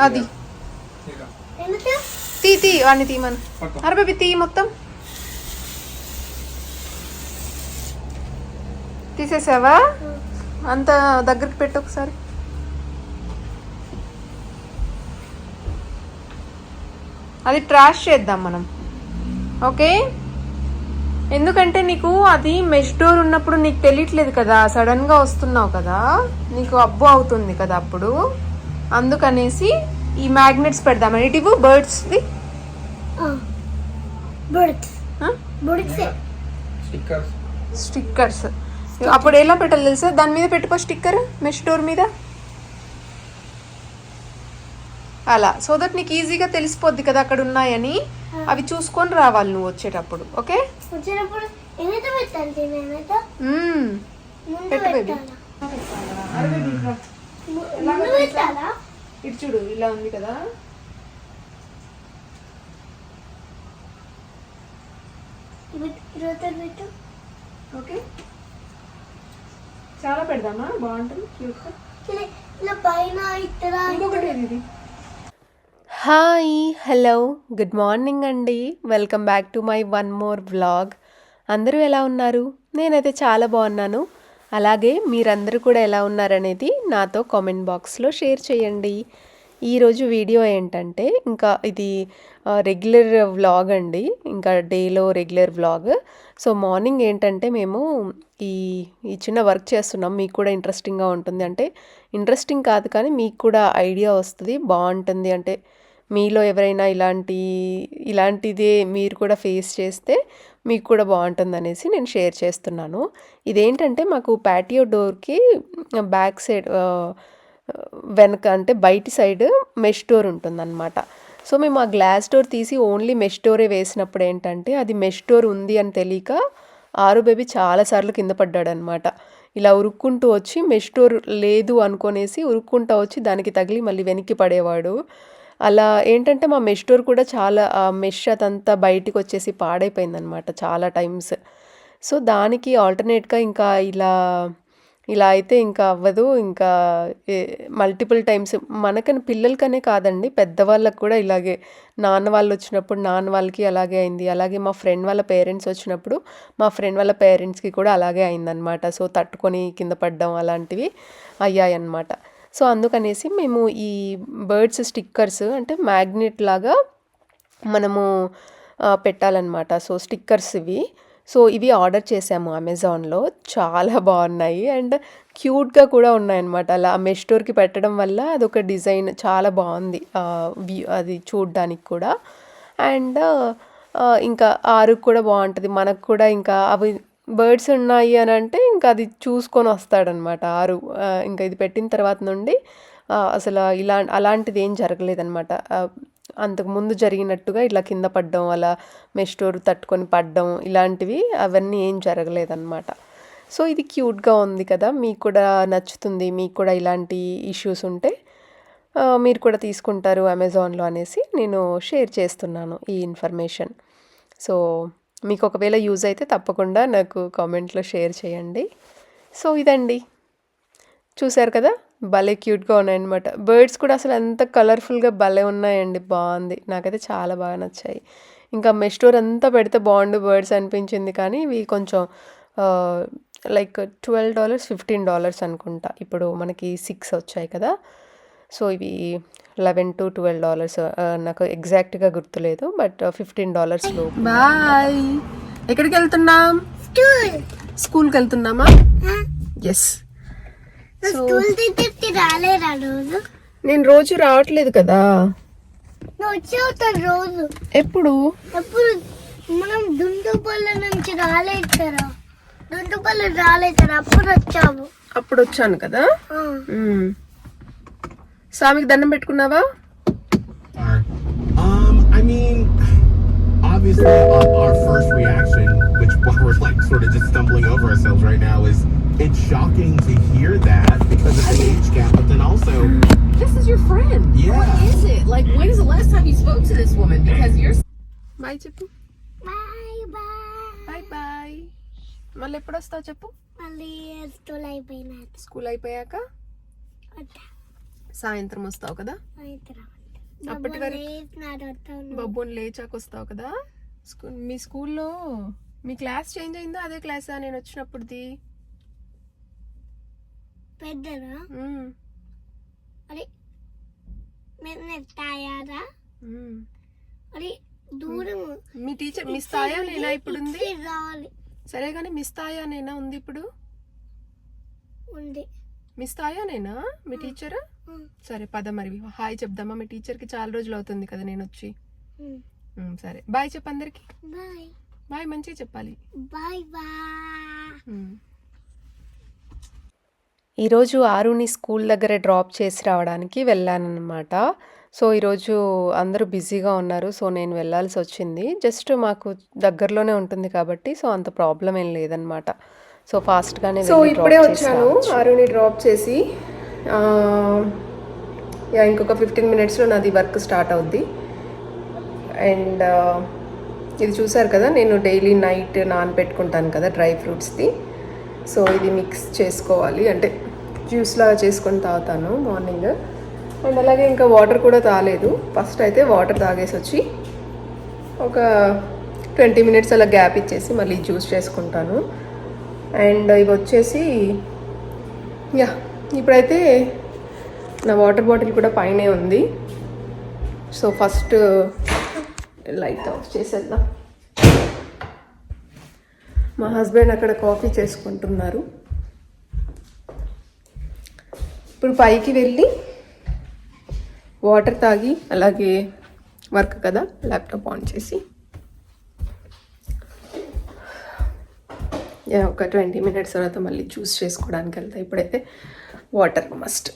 అది. తీ తీ వాడిని తీయమను అరే బేబీ తీ మొత్తం. తీసేసావా? అంత దగ్గరికి పెట్టు ఒకసారి. అది ట్రాష్ చేద్దాం మనం. ఓకే? ఎందుకంటే నీకు అది మెష్ డోర్ ఉన్నప్పుడు నీకు తెలియట్లేదు కదా సడన్గా వస్తున్నావు కదా. నీకు అబ్బు అవుతుంది కదా అప్పుడు. అందుకనేసి ఈ మ్యాగ్నెట్స్ పెడదామని. ఇటు birds buds buds stickers stickers అప్పుడు ఎలా పెట్టాలి తెలుసా? దాని మీద పెట్టుకో స్టిక్కర్ మెష్ డోర్ మీద. అలా. సో దట్ నీకు ఈజీగా తెలిసిపోద్ది కదా అక్కడ ఉన్నాయని. అవి చూసుకొని రావాలి నువ్వు వచ్చేటప్పుడు ఓకే? పెట్టు baby. ఇటు చూడు ఇలా ఉంది కదా. ఓకే. చాలా పెడదామా? బాగుంటుంది క్యూట్గా. పైన ఇంకొకటి ఇది? హాయ్ హలో గుడ్ మార్నింగ్ అండి. Welcome back to my one more vlog అందరూ ఎలా ఉన్నారు? నేనైతే చాలా బాగున్నాను. అలాగే మీరందరూ కూడా ఎలా ఉన్నారనేది నాతో కామెంట్ బాక్స్లో షేర్ చేయండి. ఈరోజు వీడియో ఏంటంటే ఇంకా ఇది రెగ్యులర్ వ్లాగ్ అండి. ఇంకా డేలో రెగ్యులర్ వ్లాగ్ సో మార్నింగ్ ఏంటంటే మేము ఈ ఈ చిన్న వర్క్ చేస్తున్నాం. మీకు కూడా ఇంట్రెస్టింగ్గా ఉంటుంది. అంటే ఇంట్రెస్టింగ్ కాదు కానీ మీకు కూడా ఐడియా వస్తుంది బాగుంటుంది. అంటే మీలో ఎవరైనా ఇలాంటి ఇలాంటిదే మీరు కూడా ఫేస్ చేస్తే మీకు కూడా బాగుంటుంది అనేసి నేను షేర్ చేస్తున్నాను. ఇదేంటంటే మాకు ప్యాటియో డోర్కి బ్యాక్ సైడ్ వెనక అంటే బయటి సైడ్ మెష్ డోర్ ఉంటుందన్నమాట. సో మేము ఆ గ్లాస్ డోర్ తీసి ఓన్లీ మెష్ డోరే వేసినప్పుడు ఏంటంటే అది మెష్ డోర్ ఉంది అని తెలియక ఆరు బేబీ చాలాసార్లు కింద పడ్డాడనమాట ఇలా ఉరుక్కుంటూ వచ్చి మెష్ డోర్ లేదు అనుకునేసి ఉరుక్కుంటూ వచ్చి దానికి తగిలి మళ్ళీ వెనక్కి పడేవాడు. అలా ఏంటంటే మా మెష్ డోర్ కూడా చాలా ఆ మెష్ అదంతా బయటికి వచ్చేసి పాడైపోయిందనమాట చాలా టైమ్స్. సో దానికి ఆల్టర్నేట్గా ఇంకా ఇలా ఇలా అయితే ఇంకా అవ్వదు. ఇంకా మల్టిపుల్ టైమ్స్. మనకని పిల్లలకనే కాదండి పెద్దవాళ్ళకు కూడా ఇలాగే. నాన్న వాళ్ళు వచ్చినప్పుడు నాన్న వాళ్ళకి అలాగే అయింది. అలాగే మా ఫ్రెండ్ వాళ్ళ పేరెంట్స్ వచ్చినప్పుడు మా ఫ్రెండ్ వాళ్ళ పేరెంట్స్కి కూడా అలాగే అయిందనమాట. సో తట్టుకొని కింద పడ్డం అలాంటివి అయ్యాయి అన్నమాట సో అందుకనేసి మేము ఈ బర్డ్స్ స్టిక్కర్స్ అంటే మ్యాగ్నెట్ లాగా మనము పెట్టాలన్నమాట. సో స్టిక్కర్స్ ఇవి. సో ఇవి ఆర్డర్ చేసాము అమెజాన్లో. చాలా బాగున్నాయి. అండ్ క్యూట్గా కూడా ఉన్నాయన్నమాట. అలా మెష్ డోర్కి పెట్టడం వల్ల అదొక డిజైన్ చాలా బాగుంది. వ్యూ అది చూడ్డానికి కూడా. అండ్ ఇంకా ఆరుకు కూడా బాగుంటుంది. మనకు కూడా ఇంకా అవి బర్డ్స్ ఉన్నాయి అని అంటే ఇంకా అది చూసుకొని వస్తాడనమాట. ఆరు ఇంకా ఇది పెట్టిన తర్వాత నుండి అసలు ఇలా అలాంటిది ఏం జరగలేదనమాట. అంతకుముందు అంతకు ముందు జరిగినట్టుగా ఇట్లా కింద పడ్డం అలా మెస్టోర్ తట్టుకొని పడ్డం ఇలాంటివి అవన్నీ ఏం జరగలేదన్నమాట సో ఇది క్యూట్గా ఉంది కదా మీకు కూడా నచ్చుతుంది మీకు కూడా ఇలాంటి ఇష్యూస్ ఉంటే మీరు కూడా తీసుకుంటారు అమెజాన్లో అనేసి నేను షేర్ చేస్తున్నాను ఈ ఇన్ఫర్మేషన్. సో మీకు ఒకవేళ యూజ్ అయితే తప్పకుండా నాకు కామెంట్లో షేర్ చేయండి. సో ఇదండి. చూశారు కదా? భలే క్యూట్గా ఉన్నాయన్నమాట. బర్డ్స్ కూడా అసలు ఎంత కలర్ఫుల్గా భలే ఉన్నాయండి. బాగుంది. నాకైతే చాలా బాగా నచ్చాయి. ఇంకా మెస్టోర్ అంతా పెడితే బాగుండు బర్డ్స్ అనిపించింది. కానీ ఇవి కొంచెం like twelve dollars fifteen dollars అనుకుంటా. ఇప్పుడు మనకి సిక్స్ వచ్చాయి కదా? సో ఇవి లెవెన్ టు ట్వెల్వ్ డాలర్స్ నాకు ఎగ్జాక్ట్గా గుర్తులేదు బట్ ఫిఫ్టీన్ డాలర్స్లో బాయ్. ఎక్కడికి వెళ్తున్నాం? స్కూల్కి వెళ్తున్నామా? ఎస్ నేను రోజు రావట్లేదు కదా. రోజు. ఎప్పుడు? ఎప్పుడు? మనం దుండుపల్ల నుంచి రాలేదు కదా. దుండుపల్లి రాలేదు కదా అప్పుడు వచ్చావు. అప్పుడు వచ్చాను కదా. స్వామికి దండం పెట్టుకున్నావా Um, I mean, obviously, our, our first reaction, which we're like sort of just stumbling over ourselves right now, is it's shocking to hear that because of the age gap, but then also, This is your friend. Yeah. What is it? Like, when is the last time you spoke to this woman? Because you're bye చెప్పు bye bye bye bye మళ్ళీ ఎప్పుడు వస్తావు చెప్పు మళ్ళీ stool అయిపోయినది school అయిపోయాక సాయంత్రం వస్తావు కదా? అప్పటి వరకు బబ్బుని లేచాక వస్తావు కదా? స్కూల్ మీ స్కూల్లో మీ క్లాస్ చేంజ్ అయిందా? అదే క్లాసా? నేను వచ్చినప్పుడుది. అరే. అరే దూరం మీ టీచర్ మిస్ తాయా నేనా ఇప్పుడు ఉంది సరే కానీ మిస్ తాయా నేనా ఉంది ఇప్పుడు? ఉంది. మిస్ తాయా నేనా? మీ టీచర్? సరే పద మరి. హాయ్ చెప్దామా? మీ టీచర్కి చాలా రోజులు అవుతుంది కదా నేను వచ్చి సరే. బాయ్ చెప్పు అందరికి. బాయ్. బాయ్ మంచిగా చెప్పాలి. బాయ్ బాయ్ ఈరోజు ఆరుని స్కూల్ దగ్గర డ్రాప్ చేసి రావడానికి వెళ్ళానన్నమాట. సో ఈరోజు అందరూ బిజీగా ఉన్నారు. సో నేను వెళ్ళాల్సి వచ్చింది. జస్ట్ మాకు దగ్గరలోనే ఉంటుంది కాబట్టి సో అంత ప్రాబ్లం ఏం లేదనమాట సో ఫాస్ట్గానే సో ఇప్పుడే వచ్చాను ఆరుని డ్రాప్ చేసి యా ఇంకొక ఫిఫ్టీన్ మినిట్స్లో నాది వర్క్ స్టార్ట్ అవుద్ది. అండ్ ఇది చూసారు కదా నేను డైలీ నైట్ నానబెట్టుకుంటాను కదా డ్రై ఫ్రూట్స్ది. సో ఇది మిక్స్ చేసుకోవాలి. అంటే జ్యూస్ లాగా చేసుకొని తాగుతాను మార్నింగ్. అండ్ అలాగే ఇంకా వాటర్ కూడా తాగలేదు. ఫస్ట్ అయితే వాటర్ తాగేసి వచ్చి ఒక ట్వంటీ మినిట్స్ అలా గ్యాప్ ఇచ్చేసి మళ్ళీ జ్యూస్ చేసుకుంటాను. అండ్ ఇవి వచ్చేసి యా ఇప్పుడైతే నా వాటర్ బాటిల్ కూడా పైనే ఉంది. సో ఫస్ట్ లైట్ ఆఫ్ చేసేద్దాం. మా హస్బెండ్ అక్కడ కాఫీ చేసుకుంటున్నారు. ఇప్పుడు పైకి వెళ్ళి వాటర్ తాగి అలాగే వర్క్ కదా ల్యాప్టాప్ ఆన్ చేసి. ఒక ట్వంటీ మినిట్స్ తర్వాత మళ్ళీ చూస్ చేసుకోవడానికి వెళ్తాయి ఇప్పుడైతే వాటర్ మస్ట్.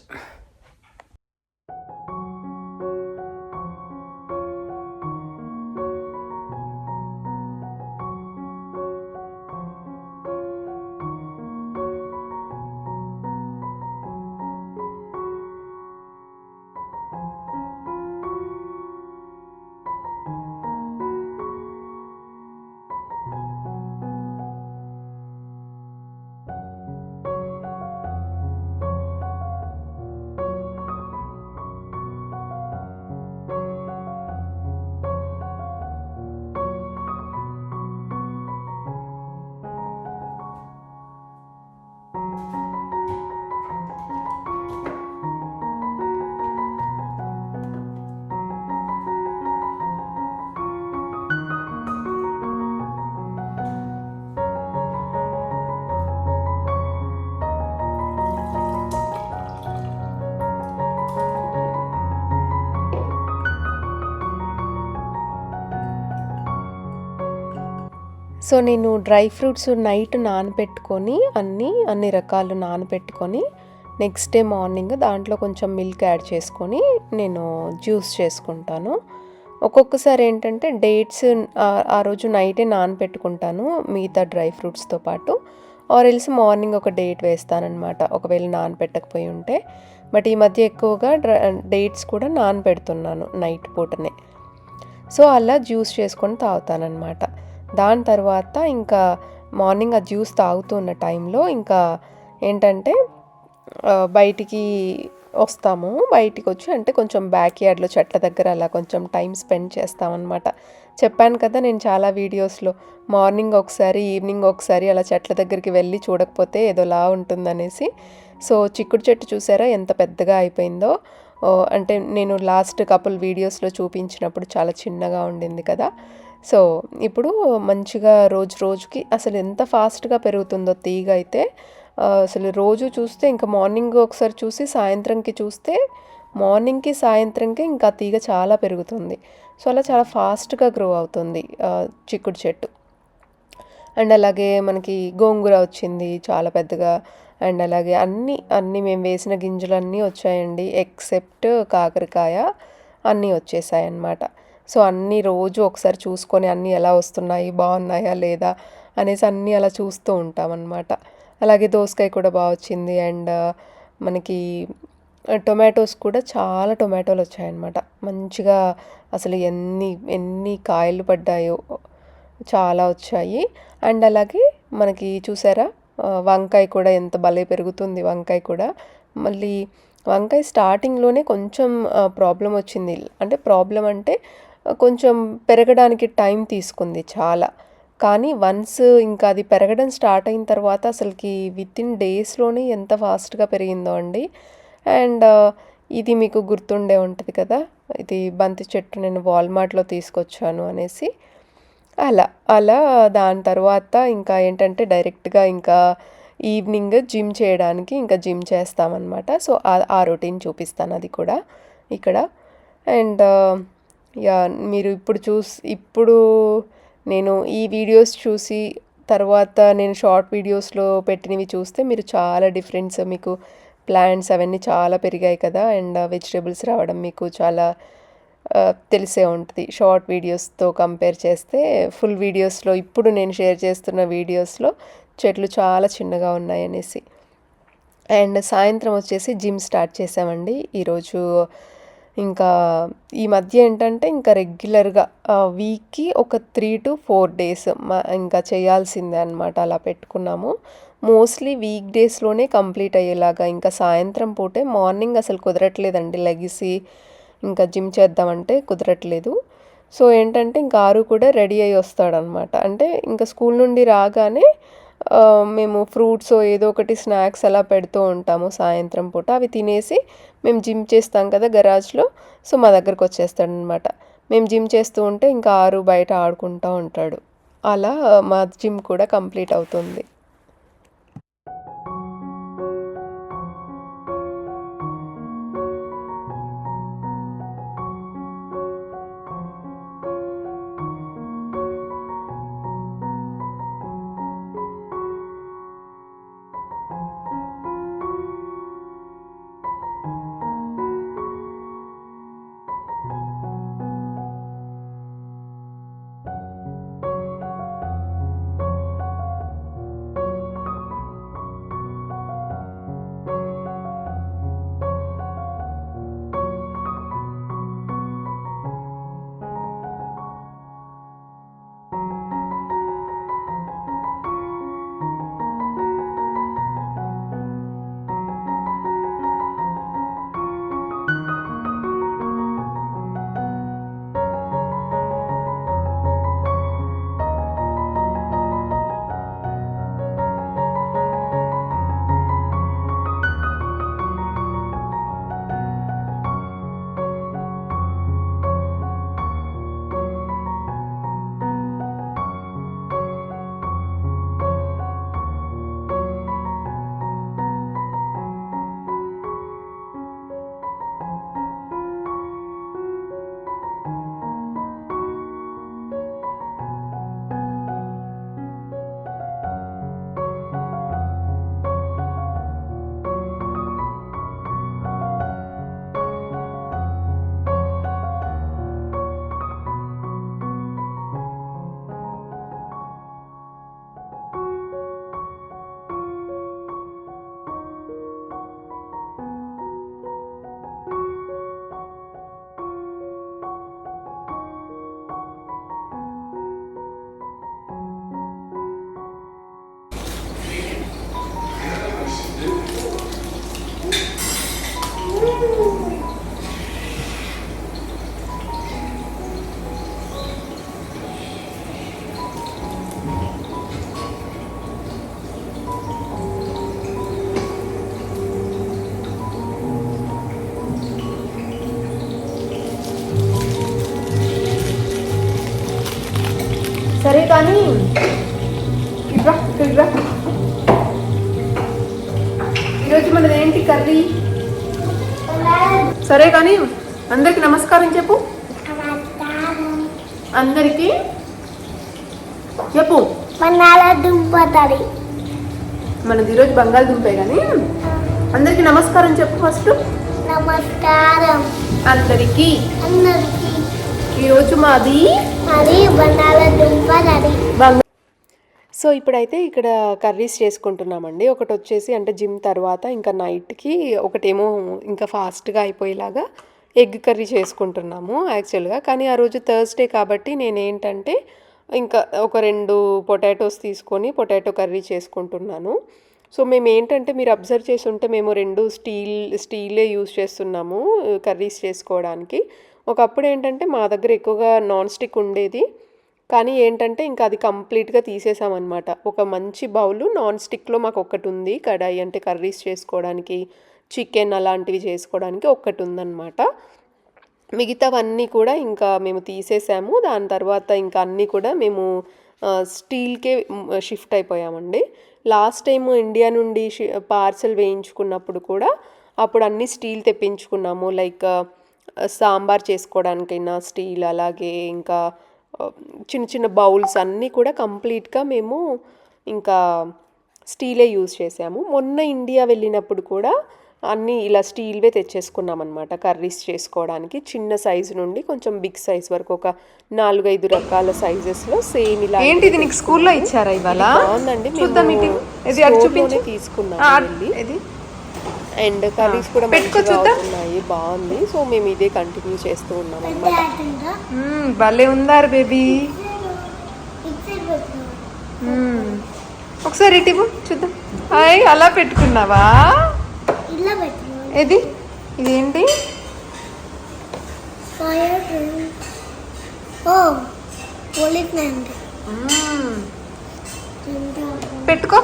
సో నేను డ్రై ఫ్రూట్స్ నైట్ నానబెట్టుకొని అన్నీ అన్ని రకాలు నానబెట్టుకొని నెక్స్ట్ డే మార్నింగ్ దాంట్లో కొంచెం మిల్క్ యాడ్ చేసుకొని నేను జ్యూస్ చేసుకుంటాను. ఒక్కొక్కసారి ఏంటంటే డేట్స్ ఆ రోజు నైటే నానబెట్టుకుంటాను మిగతా డ్రై ఫ్రూట్స్తో పాటు. ఆర్ ఎల్స్ మార్నింగ్ ఒక డేట్ వేస్తానన్నమాట ఒకవేళ నానబెట్టకపోయి ఉంటే. బట్ ఈ మధ్య ఎక్కువగా డేట్స్ కూడా నానబెడుతున్నాను నైట్ పూటనే. సో అలా జ్యూస్ చేసుకొని తాగుతానన్నమాట. దాని తర్వాత ఇంకా మార్నింగ్ ఆ జ్యూస్ తాగుతున్న టైంలో ఇంకా ఏంటంటే బయటికి వస్తాము. బయటికి వచ్చి అంటే కొంచెం బ్యాక్ యార్డ్లో చెట్ల దగ్గర అలా కొంచెం టైం స్పెండ్ చేస్తామన్నమాట. చెప్పాను కదా నేను చాలా వీడియోస్లో మార్నింగ్ ఒకసారి ఈవినింగ్ ఒకసారి అలా చెట్ల దగ్గరికి వెళ్ళి చూడకపోతే ఏదోలా ఉంటుందనేసి. సో చిక్కుడు చెట్టు చూసారా? ఎంత పెద్దగా అయిపోయిందో. అంటే నేను లాస్ట్ కపుల్ వీడియోస్లో చూపించినప్పుడు చాలా చిన్నగా ఉండింది కదా. సో ఇప్పుడు మంచిగా రోజు రోజుకి అసలు ఎంత ఫాస్ట్గా పెరుగుతుందో తీగ అయితే అసలు రోజు చూస్తే ఇంకా మార్నింగ్ ఒకసారి చూసి సాయంత్రంకి చూస్తే మార్నింగ్కి సాయంత్రంకి ఇంకా తీగ చాలా పెరుగుతుంది. సో అలా చాలా ఫాస్ట్గా గ్రో అవుతుంది చిక్కుడు చెట్టు. అండ్ అలాగే మనకి గోంగూర వచ్చింది చాలా పెద్దగా. అండ్ అలాగే అన్నీ అన్నీ మేము వేసిన గింజలన్నీ వచ్చాయండి ఎక్సెప్ట్ కాకరకాయ అన్నీ వచ్చేసాయి అన్నమాట సో అన్నీ రోజు ఒకసారి చూసుకొని అన్నీ ఎలా వస్తున్నాయి బాగున్నాయా లేదా అనేసి అన్నీ అలా చూస్తూ ఉంటాం అన్నమాట. అలాగే దోసకాయ కూడా బాగా వచ్చింది అండ్ మనకి టొమాటోస్ కూడా చాలా టొమాటోలు వచ్చాయన్నమాట. మంచిగా అసలు ఎన్ని ఎన్ని కాయలు పడ్డాయో చాలా వచ్చాయి. అండ్ అలాగే మనకి చూసారా వంకాయ కూడా ఎంత భలే పెరుగుతుంది వంకాయ కూడా. మళ్ళీ వంకాయ స్టార్టింగ్లోనే కొంచెం ప్రాబ్లం వచ్చింది. అంటే ప్రాబ్లం అంటే కొంచెం పెరగడానికి టైం తీసుకుంది చాలా. కానీ వన్స్ ఇంకా అది పెరగడం స్టార్ట్ అయిన తర్వాత అసలుకి విత్ ఇన్ డేస్లోనే ఎంత ఫాస్ట్గా పెరిగిందో అండి. అండ్ ఇది మీకు గుర్తుండే ఉంటుంది కదా? ఇది బంతి చెట్టు నేను వాల్మార్ట్లో తీసుకొచ్చాను అనేసి. అలా అలా దాని తర్వాత ఇంకా ఏంటంటే డైరెక్ట్గా ఇంకా ఈవినింగ్ జిమ్ చేయడానికి ఇంకా జిమ్ చేస్తామన్నమాట. సో ఆ- రొటీన్ చూపిస్తాను అది కూడా ఇక్కడ. అండ్ యా మీరు ఇప్పుడు చూస్ ఇప్పుడు నేను ఈ వీడియోస్ చూసి తర్వాత నేను షార్ట్ వీడియోస్లో పెట్టినవి చూస్తే మీరు చాలా డిఫరెన్స్ మీకు ప్లాంట్స్ అవన్నీ చాలా పెరిగాయి కదా అండ్ వెజిటేబుల్స్ రావడం మీకు చాలా తెలిసే ఉంటుంది. షార్ట్ వీడియోస్తో కంపేర్ చేస్తే ఫుల్ వీడియోస్లో ఇప్పుడు నేను షేర్ చేస్తున్న వీడియోస్లో చెట్లు చాలా చిన్నగా ఉన్నాయి అనేసి. అండ్ సాయంత్రం వచ్చేసి జిమ్ స్టార్ట్ చేసామండి. ఈరోజు ఇంకా ఈ మధ్య ఏంటంటే ఇంకా రెగ్యులర్గా వీక్కి ఒక త్రీ టు ఫోర్ డేస్ ఇంకా చేయాల్సిందే అనమాట అలా పెట్టుకున్నాము. మోస్ట్లీ వీక్ డేస్లోనే కంప్లీట్ అయ్యేలాగా ఇంకా సాయంత్రం పూటే మార్నింగ్ అసలు కుదరట్లేదండి లెగిసి ఇంకా జిమ్ చేద్దామంటే కుదరట్లేదు. సో ఏంటంటే ఇంకా ఆరు కూడా రెడీ అయ్యి వస్తాడనమాట అంటే ఇంకా స్కూల్ నుండి రాగానే మేము ఫ్రూట్స్ ఏదో ఒకటి స్నాక్స్ అలా పెడుతూ ఉంటాము సాయంత్రం పూట. అవి తినేసి మేము జిమ్ చేస్తాం కదా గరాజ్లో. సో మా దగ్గరకు వచ్చేస్తాడనమాట. మేము జిమ్ చేస్తూ ఉంటే ఇంకా ఆరు బయట ఆడుకుంటూ ఉంటాడు. అలా మా జిమ్ కూడా కంప్లీట్ అవుతుంది. సరే కానీ ఈరోజు మనది ఏంటి కర్రీ? సరే కానీ అందరికి నమస్కారం చెప్పు. అందరికి చెప్పు. దుంపతడి మనది ఈరోజు బంగాళదుంపే కానీ అందరికి నమస్కారం చెప్పు ఫస్ట్. నమస్కారం. అందరికీ. అందరికి. ఈరోజు మాది సో ఇప్పుడైతే ఇక్కడ కర్రీస్ చేసుకుంటున్నామండి. ఒకటి వచ్చేసి అంటే జిమ్ తర్వాత ఇంకా నైట్కి ఒకటేమో ఇంకా ఫాస్ట్గా అయిపోయేలాగా ఎగ్ కర్రీ చేసుకుంటున్నాము యాక్చువల్గా. కానీ ఆ రోజు థర్స్డే కాబట్టి నేను ఏంటంటే ఇంకా ఒక రెండు పొటాటోస్ తీసుకొని పొటాటో కర్రీ చేసుకుంటున్నాను. సో మేము ఏంటంటే మీరు అబ్జర్వ్ చేసి ఉంటే మేము రెండు స్టీల్ స్టీలే యూజ్ చేస్తున్నాము కర్రీస్ చేసుకోవడానికి. ఒకప్పుడు ఏంటంటే మా దగ్గర ఎక్కువగా నాన్ స్టిక్ ఉండేది. కానీ ఏంటంటే ఇంకా అది కంప్లీట్గా తీసేసామన్నమాట. ఒక మంచి బౌలు నాన్ స్టిక్లో మాకు ఒక్కటి ఉంది కడాయి అంటే కర్రీస్ చేసుకోవడానికి చికెన్ అలాంటివి చేసుకోవడానికి ఒక్కటి ఉందన్నమాట మిగతావన్నీ కూడా ఇంకా మేము తీసేసాము. దాని తర్వాత ఇంకా అన్నీ కూడా మేము స్టీల్కే షిఫ్ట్ అయిపోయామండి. లాస్ట్ టైం ఇండియా నుండి షి- పార్సల్ వేయించుకున్నప్పుడు కూడా అప్పుడు అన్నీ స్టీల్ తెప్పించుకున్నాము. లైక్ సాంబార్ చేసుకోవడానికైనా స్టీల్ అలాగే ఇంకా చిన్న చిన్న బౌల్స్ అన్నీ కూడా కంప్లీట్గా మేము ఇంకా స్టీలే యూజ్ చేసాము. మొన్న ఇండియా వెళ్ళినప్పుడు కూడా అన్నీ ఇలా స్టీల్వే తెచ్చేసుకున్నాం అనమాట కర్రీస్ చేసుకోవడానికి. చిన్న సైజు నుండి కొంచెం బిగ్ సైజ్ వరకు ఒక నాలుగైదు రకాల సైజెస్లో సేమ్ ఇలా ఏంటి ఇది నీకు స్కూల్లో ఇచ్చారా ఇవాళ? బాగుందండి. చూద్దాం ఇది తీసుకున్నాం అండ్ కర్రీస్ కూడా పెట్టుకో మంచిగా చూద్దాం. అవుతున్నాయి బాగుంది. సో మేము ఇదే కంటిన్యూ చేస్తూ ఉన్నాం అనమాట భలే ఉందారు బేబీ. ఒకసారి ఇటు చూద్దాం. హాయ్ అలా పెట్టుకున్నావా? ఏది? ఇదేంటి? పెట్టుకో.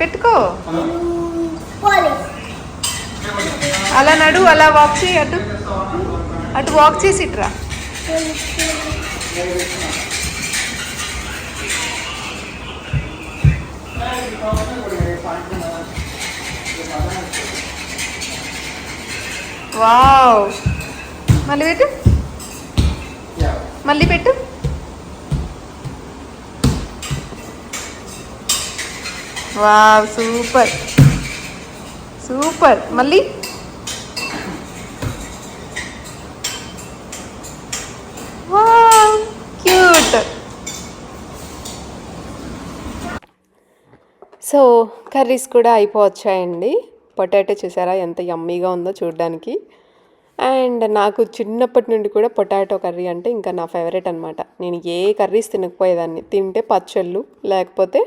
పెట్టుకో. అలా నడు అలా వాక్ చేయి అటు అటు వాక్ చేసి ఇట్రా వావ్. మళ్ళీ పెట్టు. మళ్ళీ పెట్టు. Wow super. సూపర్. మళ్ళీ? Wow cute. సో కర్రీస్ కూడా అయిపోవచ్చాయండి. పొటాటో చూసారా? ఎంత యమ్మీగా ఉందో చూడడానికి. అండ్ నాకు చిన్నప్పటి నుండి కూడా పొటాటో కర్రీ అంటే ఇంకా నా ఫేవరెట్ అనమాట నేను ఏ కర్రీస్ తినకపోయేదాన్ని. తింటే పచ్చళ్ళు లేకపోతే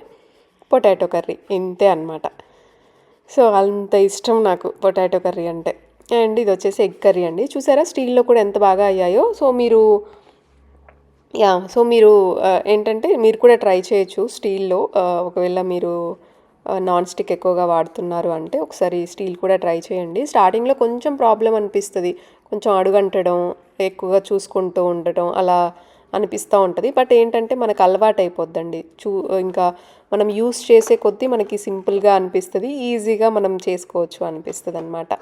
పొటాటో కర్రీ ఇంతే అనమాట సో అంత ఇష్టం నాకు పొటాటో కర్రీ అంటే. అండ్ ఇది వచ్చేసి ఎగ్ కర్రీ అండి. చూసారా స్టీల్లో కూడా ఎంత బాగా అయ్యాయో. సో మీరు యా సో మీరు ఏంటంటే మీరు కూడా ట్రై చేయొచ్చు స్టీల్లో. ఒకవేళ మీరు నాన్ స్టిక్ ఎక్కువగా వాడుతున్నారు అంటే ఒకసారి స్టీల్ కూడా ట్రై చేయండి. స్టార్టింగ్లో కొంచెం ప్రాబ్లం అనిపిస్తుంది. కొంచెం అడుగంటడం ఎక్కువగా చూసుకుంటూ ఉండటం అలా అనిపిస్తూ ఉంటుంది. బట్ ఏంటంటే మనకు అలవాటు అయిపోద్దండి. చూ ఇంకా మనం యూస్ చేసే కొద్దీ మనకి సింపుల్గా అనిపిస్తుంది ఈజీగా మనం చేసుకోవచ్చు అనిపిస్తుంది అనమాట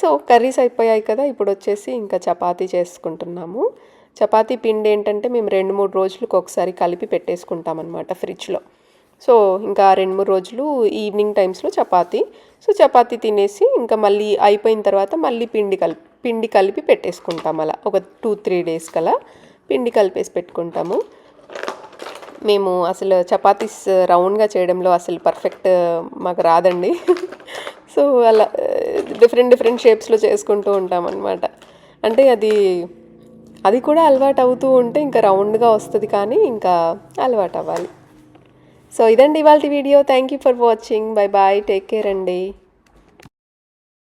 సో కర్రీస్ అయిపోయాయి కదా ఇప్పుడు వచ్చేసి ఇంకా చపాతీ చేసుకుంటున్నాము. చపాతీ పిండి ఏంటంటే మేము రెండు మూడు రోజులకు ఒకసారి కలిపి పెట్టేసుకుంటాం అనమాట ఫ్రిడ్జ్లో. సో ఇంకా రెండు మూడు రోజులు ఈవినింగ్ టైమ్స్లో చపాతీ. సో చపాతీ తినేసి ఇంకా మళ్ళీ అయిపోయిన తర్వాత మళ్ళీ పిండి కలిపి పిండి కలిపి పెట్టేసుకుంటాం అలా. ఒక టూ త్రీ డేస్ కలా. పిండి కలిపేసి పెట్టుకుంటాము. మేము అసలు చపాతీస్ రౌండ్గా చేయడంలో అసలు పర్ఫెక్ట్ మాకు రాదండి. సో అలా డిఫరెంట్ డిఫరెంట్ షేప్స్లో చేసుకుంటూ ఉంటాం అనమాట అంటే అది అది కూడా అలవాటు అవుతూ ఉంటే ఇంకా రౌండ్గా వస్తుంది కానీ ఇంకా అలవాటు అవ్వాలి. సో ఇదండి ఇవాళ video. Thank you for watching bye bye take care అండి.